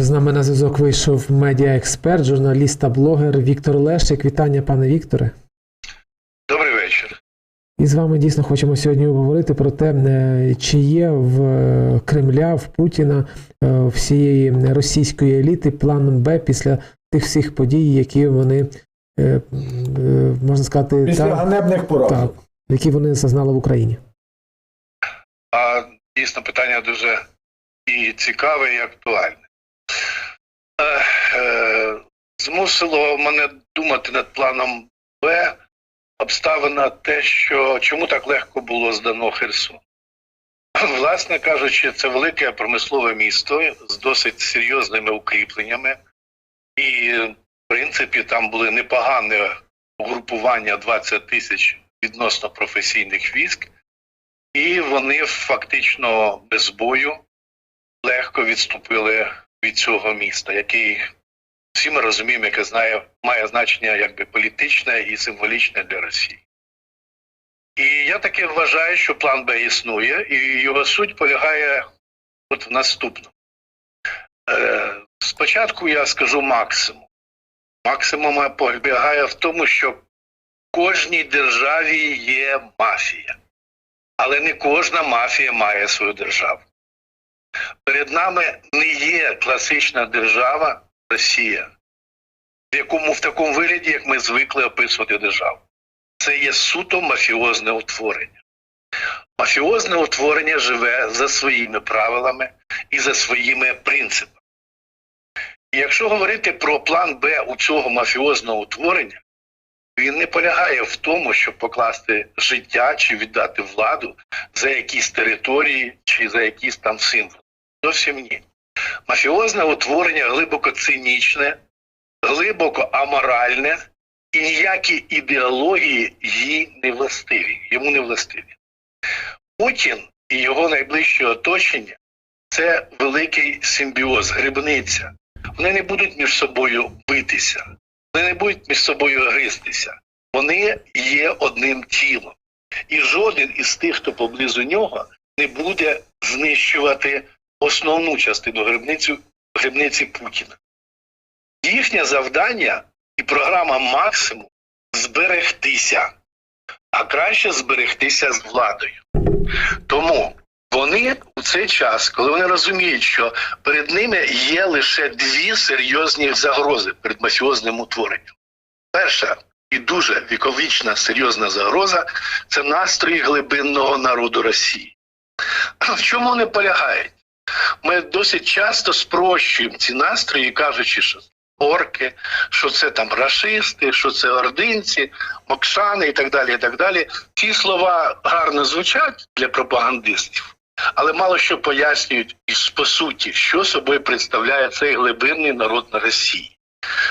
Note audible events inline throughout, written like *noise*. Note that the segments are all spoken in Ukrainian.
Отже, з нами на зв'язок вийшов медіаексперт, журналіст та блогер Віктор Лещик. Вітання, пане Вікторе. Добрий вечір. І з вами дійсно хочемо сьогодні поговорити про те, е, чи є в е, Кремля, в Путіна, е, всієї російської еліти план Б після тих всіх подій, які вони можна сказати, Після та- ганебних поразок. які вони зазнали в Україні. А дійсно питання дуже і цікаве, і актуальне. Е, змусило мене думати над планом Б обставина те, що чому так легко було здано Херсон. Власне кажучи, це велике промислове місто з досить серйозними укріпленнями, і, в принципі, там були непогане угрупування 20 тисяч відносно професійних військ. І вони фактично без бою легко відступили від цього міста, який всі ми розуміємо, яке знає, має значення якби політичне і символічне для Росії. І я таки вважаю, що план Б існує, і його суть полягає от в наступному. Е, спочатку я скажу максимум. Максимум полягає в тому, що в кожній державі є мафія. Але не кожна мафія має свою державу. Перед нами не є класична держава Росія, в якому в такому вигляді, як ми звикли описувати державу. Це є суто мафіозне утворення. Мафіозне утворення живе за своїми правилами і за своїми принципами. І якщо говорити про план Б у цього мафіозного утворення, він не полягає в тому, щоб покласти життя чи віддати владу за якісь території чи за якісь там символи. Зовсім ні. Мафіозне утворення глибоко цинічне, глибоко аморальне, і ніякі ідеології їй не властиві, йому не властиві. Путін і його найближче оточення це великий симбіоз, грибниця. Вони не будуть між собою битися, вони не будуть між собою гристися. Вони є одним тілом. І жоден із тих, хто поблизу нього, не буде знищувати основну частину грибниці, грибниці Путіна. Їхнє завдання і програма максимум зберегтися, а краще зберегтися з владою. Тому вони у цей час, коли вони розуміють, що перед ними є лише дві серйозні загрози перед мафіозним утворенням. Перша і дуже віковічна серйозна загроза це настрої глибинного народу Росії. В чому вони полягають? Ми досить часто спрощуємо ці настрої, кажучи, що орки, що це там рашисти, що це ординці, мокшани і так далі. і так далі. Ці слова гарно звучать для пропагандистів, але мало що пояснюють із по суті, що собою представляє цей глибинний народ на Росії.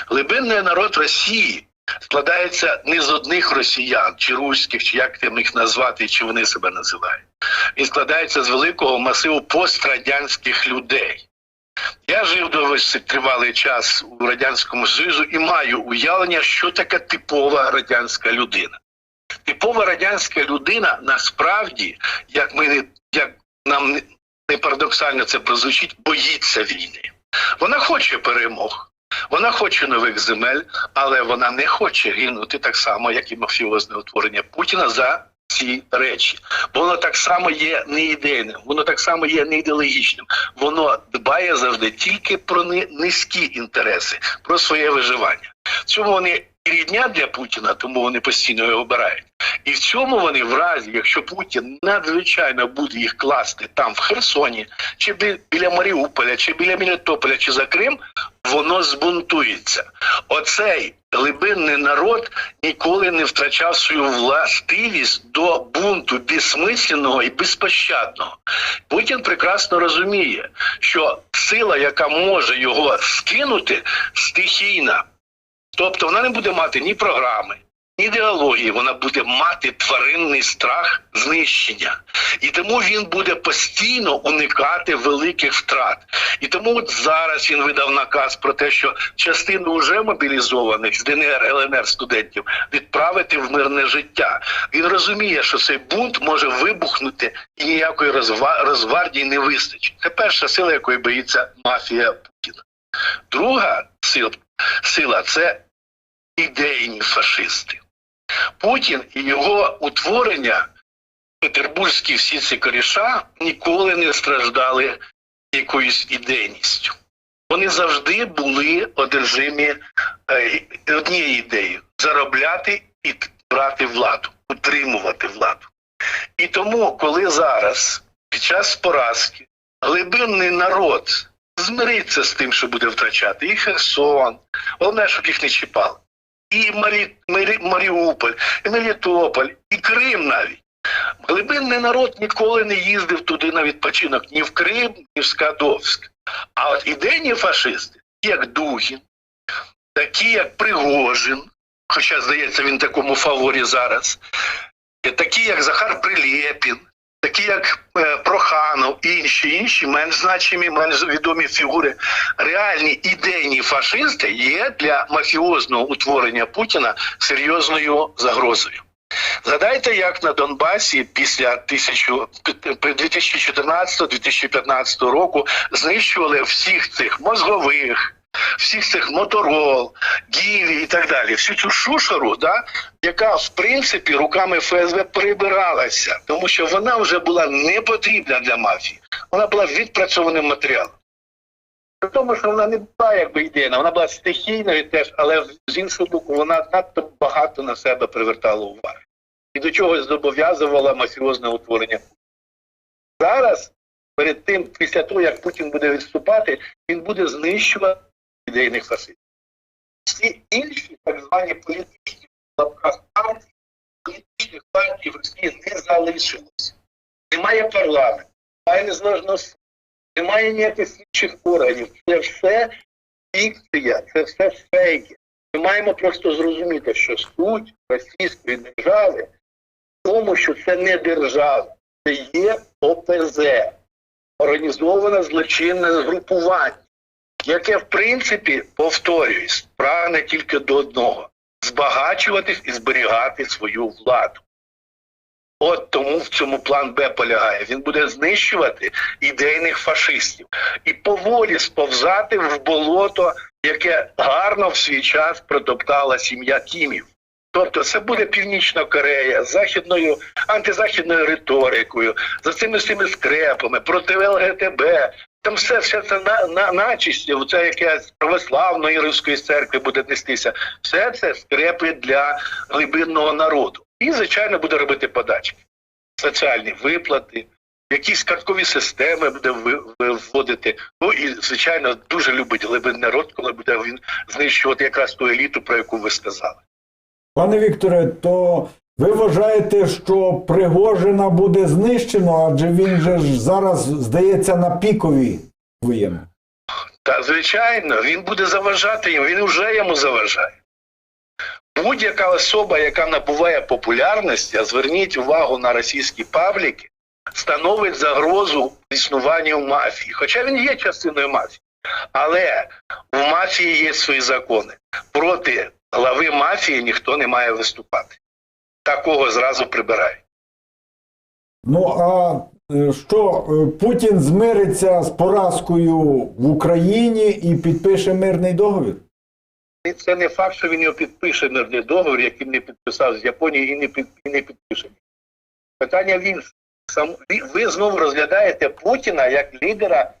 Глибинний народ Росії складається не з одних росіян, чи руських, чи як тим їх назвати, чи вони себе називають. Він складається з великого масиву пострадянських людей. Я жив досить тривалий час у радянському Союзу і маю уявлення, що таке типова радянська людина. Типова радянська людина насправді, як ми як нам не- не парадоксально це прозвучить, боїться війни. Вона хоче перемог. Вона хоче нових земель, але вона не хоче гинути так само, як і мафіозне утворення Путіна за ці речі. Воно так само є не ідейним, воно так само є не ідеологічним. Воно дбає завжди тільки про низькі інтереси, про своє виживання. Цьому вони рідня для Путіна, тому вони постійно його обирають. І в цьому вони, в разі, якщо Путін надзвичайно буде їх класти там в Херсоні, чи біля Маріуполя, чи біля Мелітополя, чи за Крим, воно збунтується. Оцей глибинний народ ніколи не втрачав свою властивість до бунту безсмисленного і безпощадного. Путін прекрасно розуміє, що сила, яка може його скинути, стихійна. Тобто вона не буде мати ні програми, ідеології, вона буде мати тваринний страх знищення. І тому він буде постійно уникати великих втрат. І тому от зараз він видав наказ про те, що частину вже мобілізованих з ДНР ЛНР студентів відправити в мирне життя. Він розуміє, що цей бунт може вибухнути і ніякої розва- розвардії не вистачить. Це перша сила, якої боїться мафія Путіна. Друга сила, сила це ідейні фашисти. Путін і його утворення, петербурзькі всі ці коріша, ніколи не страждали якоюсь ідейністю. Вони завжди були одержимі е, однією ідеєю заробляти і брати владу, утримувати владу. І тому, коли зараз, під час поразки, глибинний народ змириться з тим, що буде втрачати, і Херсон, головне, щоб їх не чіпали, і Марі, Марі, Маріуполь, і Мелітополь, і Крим навіть. Глибинний народ ніколи не їздив туди на відпочинок ні в Крим, ні в Скадовськ. А от ідейні фашисти, як Дугін, такі як Пригожин, хоча, здається, він такому фаворі зараз, такі як Захар Прилєпін, такі як е, Проханов, і інші, інші менш значимі, менш відомі фігури, реальні ідейні фашисти є для мафіозного утворення Путіна серйозною загрозою. Згадайте, як на Донбасі після 2014-2015 року знищували всіх цих мозгових, всіх цих моторол, гіві і так далі. Всю цю шушеру, да, яка в принципі руками ФСБ прибиралася, тому що вона вже була не потрібна для мафії. Вона була відпрацьованим матеріалом. При тому, що вона не була якби ідейна, вона була стихійною теж, але з іншого боку, вона надто багато на себе привертала уваги. І до чогось зобов'язувала мафіозне утворення. Зараз, перед тим, після того, як Путін буде відступати, він буде знищувати ідейних фашистів. Всі інші так звані політичні партії, політичних партій в Росії не залишилося. Немає парламенту, немає незалежного суду, немає ніяких слідчих органів. Це все фікція, це все фейки. Ми маємо просто зрозуміти, що суть російської держави в тому, що це не держава, це є ОПЗ, організоване злочинне згрупування, яке, в принципі, повторююсь, прагне тільки до одного збагачуватись і зберігати свою владу. От тому в цьому план Б полягає. Він буде знищувати ідейних фашистів і поволі сповзати в болото, яке гарно в свій час протоптала сім'я Кімів. Тобто це буде Північна Корея з західною антизахідною риторикою, за цими всіми скрепами, проти ЛГТБ. Там все, все це на, на начисті, оце яке православної руської церкви буде нестися. Все це скрепи для глибинного народу. І, звичайно, буде робити подачки, соціальні виплати, якісь карткові системи буде вводити. Ну і, звичайно, дуже любить глибинний народ, коли буде він знищувати якраз ту еліту, про яку ви сказали. Пане Вікторе, то ви вважаєте, що Пригожина буде знищено, адже він же ж зараз здається на пікові своєму. Та звичайно, він буде заважати їм, він вже йому заважає. Будь-яка особа, яка набуває популярності, а зверніть увагу на російські пабліки, становить загрозу існуванню мафії. Хоча він є частиною мафії. Але в мафії є свої закони. Проти глави мафії ніхто не має виступати. Такого зразу прибирають. Ну а е, що е, Путін змириться з поразкою в Україні і підпише мирний договір? Це не факт, що він його підпише мирний договір, який не підписав з Японією і не, під, і не підпише. Питання в іншому. Сам, ви- ви знову розглядаєте Путіна як лідера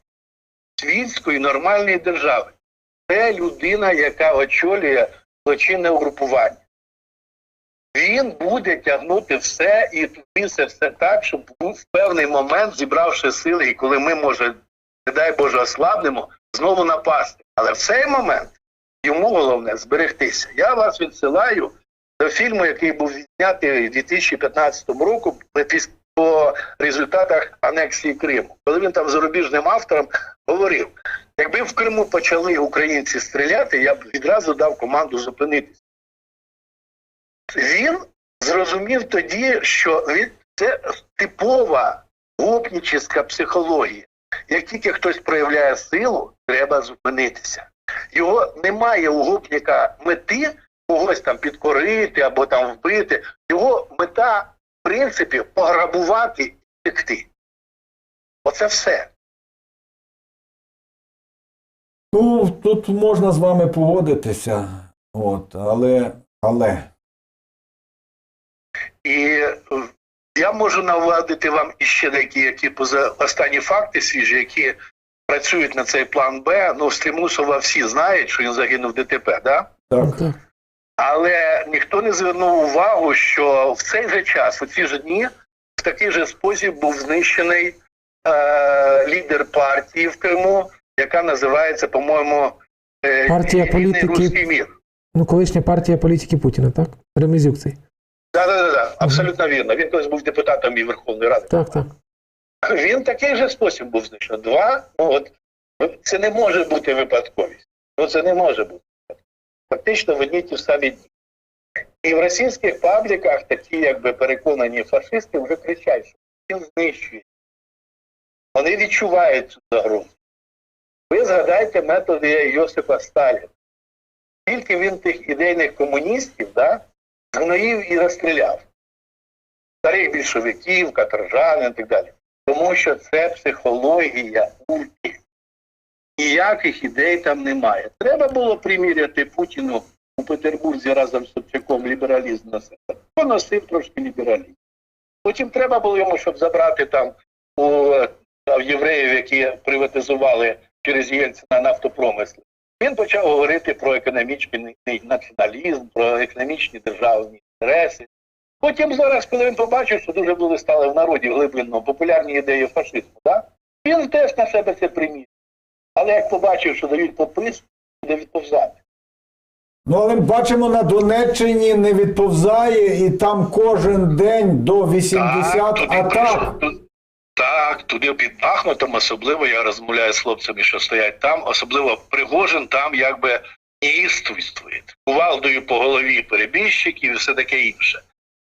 світської нормальної держави. Це людина, яка очолює злочинне угрупування. Він буде тягнути все і туди все, так, щоб був в певний момент, зібравши сили, і коли ми, може, не дай Боже, ослабнемо, знову напасти. Але в цей момент йому головне зберегтися. Я вас відсилаю до фільму, який був відзнятий у 2015 року по результатах анексії Криму. Коли він там зарубіжним автором говорив, якби в Криму почали українці стріляти, я б відразу дав команду зупинитися. Він зрозумів тоді, що він це типова гопнічська психологія. Як тільки хтось проявляє силу, треба зупинитися. Його немає у гопніка мети когось там підкорити або там вбити. Його мета, в принципі, пограбувати і втекти. Оце все. Ну, тут можна з вами погодитися. От, але, але. І е, я можу навадити вам іще деякі які поза останні факти свіжі, які працюють на цей план Б. Ну, Стримусова всі знають, що він загинув в ДТП, да? Так. Так. Але ніхто не звернув увагу, що в цей же час, у ці ж дні, в такий же спосіб був знищений е, лідер партії в Криму, яка називається, по-моєму, е, Партія політики- Руський мір. Ну, колишня партія політики Путіна, так? Ремезюк цей. Так, так, так, абсолютно вірно. Він колись був депутатом і Верховної Ради. Так, так. Він такий же спосіб був знищений. Два, ну от це не може бути випадковість. Ну це не може бути. Фактично в одні ті самі дні. І в російських пабліках такі, якби переконані фашисти, вже кричать, що він знищує. Вони відчувають цю загрозу. Ви згадайте методи Йосипа Сталіна. Скільки він тих ідейних комуністів да, згноїв і розстріляв. Старих більшовиків, каторжан і так далі. Тому що це психологія ульки. Ніяких ідей там немає. Треба було приміряти Путіну у Петербурзі разом з Собчаком лібералізм на себе. Поносив трошки лібералізм. Потім треба було йому, щоб забрати там у євреїв, які приватизували через Єльцина нафтопромисли. Він почав говорити про економічний націоналізм, про економічні державні інтереси. Потім зараз, коли він побачив, що дуже були стали в народі глибинно популярні ідеї фашизму, да? він теж на себе це приміг. Але як побачив, що дають попис, буде відповзати. Ну, але бачимо, на Донеччині не відповзає, і там кожен день до 80 туди атак. прийшов- Так, туди під Бахмутом, особливо я розмовляю з хлопцями, що стоять там, особливо Пригожин там якби неїствує. Кувалдою по голові перебіжчиків і все таке інше.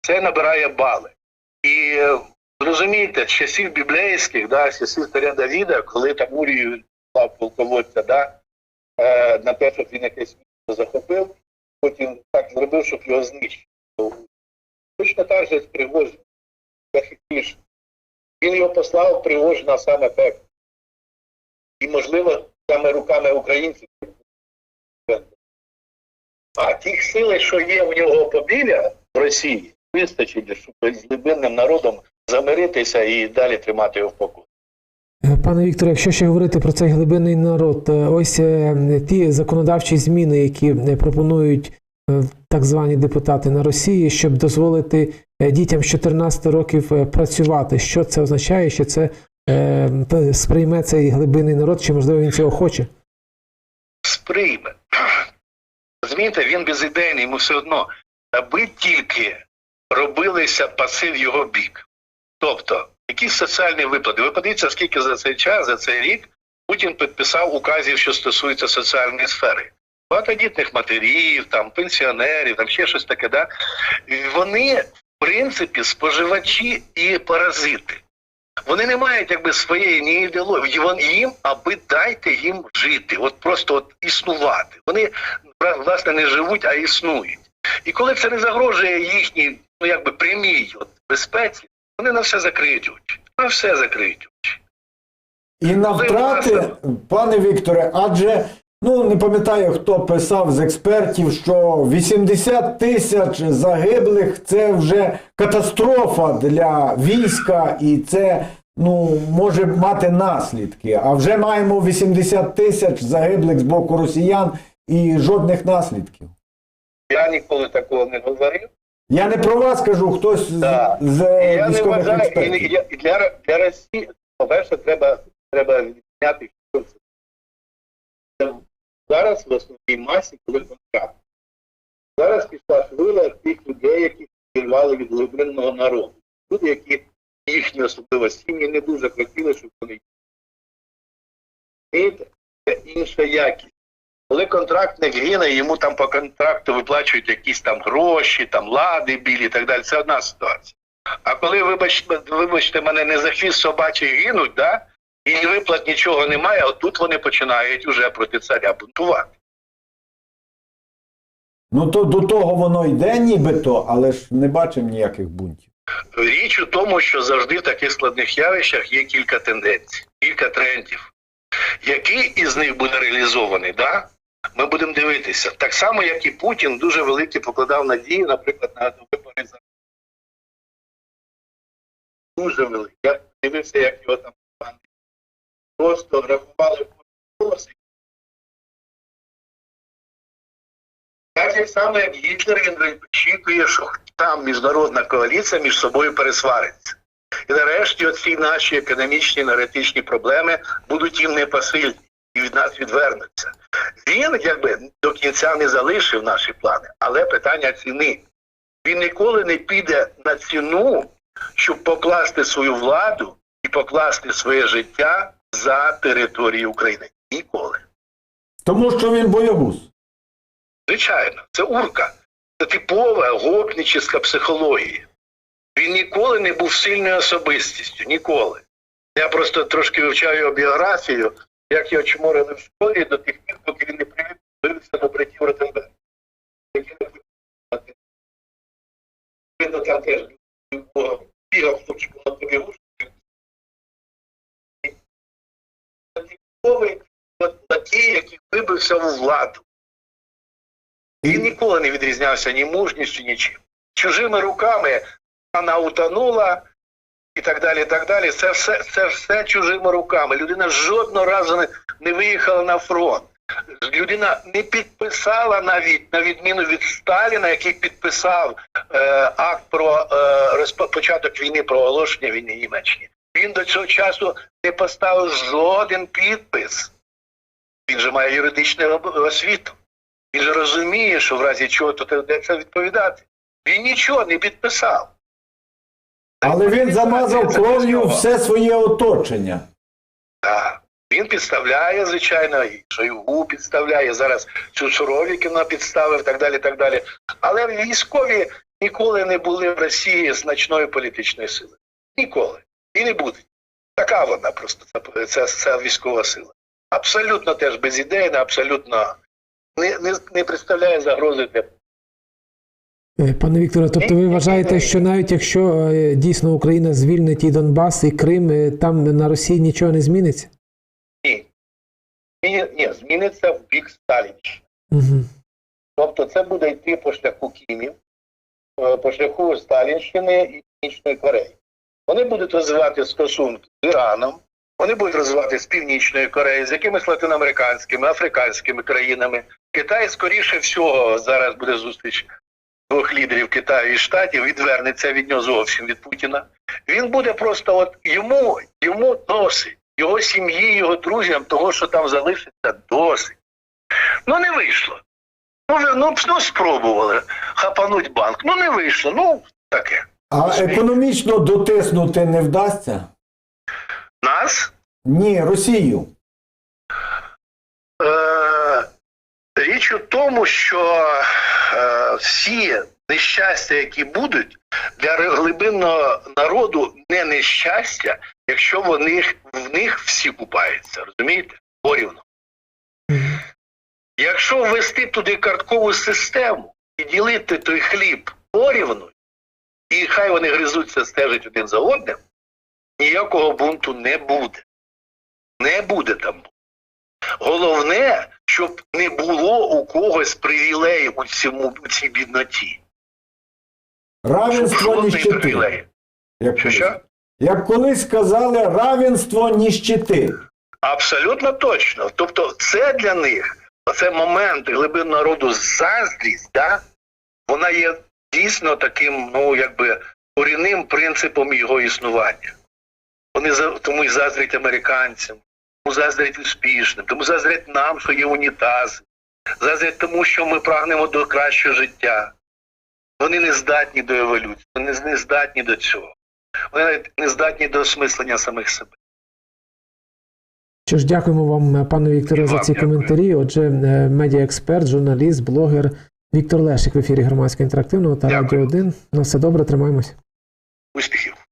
Це набирає бали. І е, зрозумійте, з часів біблейських, да, з часів царя Давіда, коли там Урію став полководця, да, е, на те, щоб він якесь місто захопив, потім так зробив, щоб його знищити. Точно так же з Пригожин. Він його послав Пригожина саме так. І, можливо, саме руками українців. А тих сил, що є в нього побіля в Росії, вистачить, щоб з глибинним народом замиритися і далі тримати його в покої. Пане Вікторе, якщо ще говорити про цей глибинний народ, е, ось е, ті законодавчі зміни, які е, пропонують так звані депутати на Росії, щоб дозволити е, дітям з 14 років е, працювати. Що це означає? Що це е, сприйме цей глибинний народ, чи можливо він цього хоче? сприйме. *clears throat* Розумієте, він безідейний, йому все одно, аби тільки робилися паси в його бік. Тобто, якісь соціальні виплати. Ви подивіться, скільки за цей час, за цей рік Путін підписав указів, що стосуються соціальної сфери. Багатодітних матерів, там, пенсіонерів, там ще щось таке. Да? Вони, в принципі, споживачі і паразити. Вони не мають якби своєї ні ідеології. Вон- Їм, аби дайте їм жити, от просто от існувати. Вони власне не живуть, а існують. І коли це не загрожує їхній, ну якби прямій от, безпеці, вони на все закриють очі. На все закриють очі. І на втрати, пане Вікторе, адже ну не пам'ятаю, хто писав з експертів, що 80 тисяч загиблих це вже катастрофа для війська, і це ну може мати наслідки. А вже маємо 80 тисяч загиблих з боку росіян і жодних наслідків. Я ніколи такого не говорив. Я не про вас кажу, хтось з, з І я не військових вважаю, експертів. я- і для, для Росії, по-перше, треба, треба відняти Зараз в основній масі, коли контракт. Зараз пішла хвиля тих людей, які співали від глибинного народу. Люди, які їхні особливо сім'ї не дуже хотіли, щоб вони. Розумієте? Це інша якість. Коли контрактник гине, йому там по контракту виплачують якісь там гроші, там лади білі і так далі. Це одна ситуація. А коли, вибачте, вибачте мене, не за хвіст собачий гинуть, да? І виплат нічого немає, отут вони починають уже проти царя бунтувати. Ну то до того воно йде нібито, але ж не бачимо ніяких бунтів. Річ у тому, що завжди в таких складних явищах є кілька тенденцій, кілька трендів. Який із них буде реалізований, да? ми будемо дивитися. Так само, як і Путін дуже великі покладав надії, наприклад, на вибори за дуже великі. Я дивився, як його там просто рахували голоси. Так як Гітлер, він очікує, що там міжнародна коаліція між собою пересвариться. І нарешті оці наші економічні енергетичні проблеми будуть їм непосильні і від нас відвернуться. Він якби до кінця не залишив наші плани, але питання ціни. Він ніколи не піде на ціну, щоб покласти свою владу і покласти своє життя за територію України. Ніколи. Тому що він боягуз. Звичайно, це урка. Це типова гопнічська психологія. Він ніколи не був сильною особистістю. Ніколи. Я просто трошки вивчаю його біографію, як його чморили в школі до тих пір, поки він не привів дивився до братів Ротенберг. Які не хотіли. Він там теж було, бігав хлопчиком на тобі Типовий от такий, який вибився владу. Він ніколи не відрізнявся ні мужністю, нічим. Чужими руками вона утонула і так далі. так далі. Це все, це все чужими руками. Людина жодного разу не, не виїхала на фронт. Людина не підписала навіть на відміну від Сталіна, який підписав е, акт про е, початок війни, про оголошення війни Німеччині. Він до цього часу не поставив жоден підпис. Він же має юридичну освіту. Він же розуміє, що в разі чого то доведеться відповідати. Він нічого не підписав. Але він замазав кров'ю все своє оточення. Так. Він підставляє, звичайно, і Шойгу підставляє, зараз цю Суровікіна підставив, так далі, так далі. Але військові ніколи не були в Росії значною політичною силою. Ніколи. І не будуть. Така вона просто, ця, ця військова сила. Абсолютно теж безідейна, абсолютно не, не, не представляє загрози для Е, Пане Вікторе, тобто ви вважаєте, що навіть якщо е, дійсно Україна звільнить і Донбас, і Крим, е, там на Росії нічого не зміниться? Ні. Ні, ні, зміниться в бік Сталінщини. Угу. Тобто це буде йти по шляху Кімів, по шляху Сталінщини і Північної Кореї. Вони будуть розвивати стосунки з Іраном, вони будуть розвивати з Північною Кореєю, з якимись латиноамериканськими, африканськими країнами. Китай, скоріше всього, зараз буде зустріч двох лідерів Китаю і Штатів, відвернеться від нього зовсім від Путіна. Він буде просто от йому, йому досить, його сім'ї, його друзям, того, що там залишиться, досить. Ну не вийшло. Ну, ну, ну спробували хапануть банк. Ну не вийшло. Ну таке. А економічно дотиснути не вдасться? Нас Ні, Росію. е, річ у тому, що е, всі нещастя, які будуть для глибинного народу, не нещастя, якщо вони в них всі купаються. Розумієте? Порівну. Якщо ввести туди карткову систему і ділити той хліб порівну, і хай вони гризуться, стежать один за одним, ніякого бунту не буде. Не буде там. Головне, щоб не було у когось привілеїв у, цьому, у цій бідноті. Равенство ніщити. Як Що, що? Як колись сказали, равенство ніщити. Абсолютно точно. Тобто, це для них, оце момент глибинного роду заздрість, да? вона є дійсно таким, ну, якби корінним принципом його існування. Вони тому і заздрять американцям, тому заздрять успішним, тому заздрять нам, що є унітази, заздрять тому, що ми прагнемо до кращого життя. Вони не здатні до еволюції, вони не здатні до цього. Вони навіть не здатні до осмислення самих себе. Що ж, дякуємо вам, пане Вікторе, за ці дякую. коментарі. Отже, е, медіаексперт, журналіст, блогер Віктор Лешик в ефірі громадського інтерактивного та Дякую. Радіо 1. На все добре, тримаємось. Успіхів!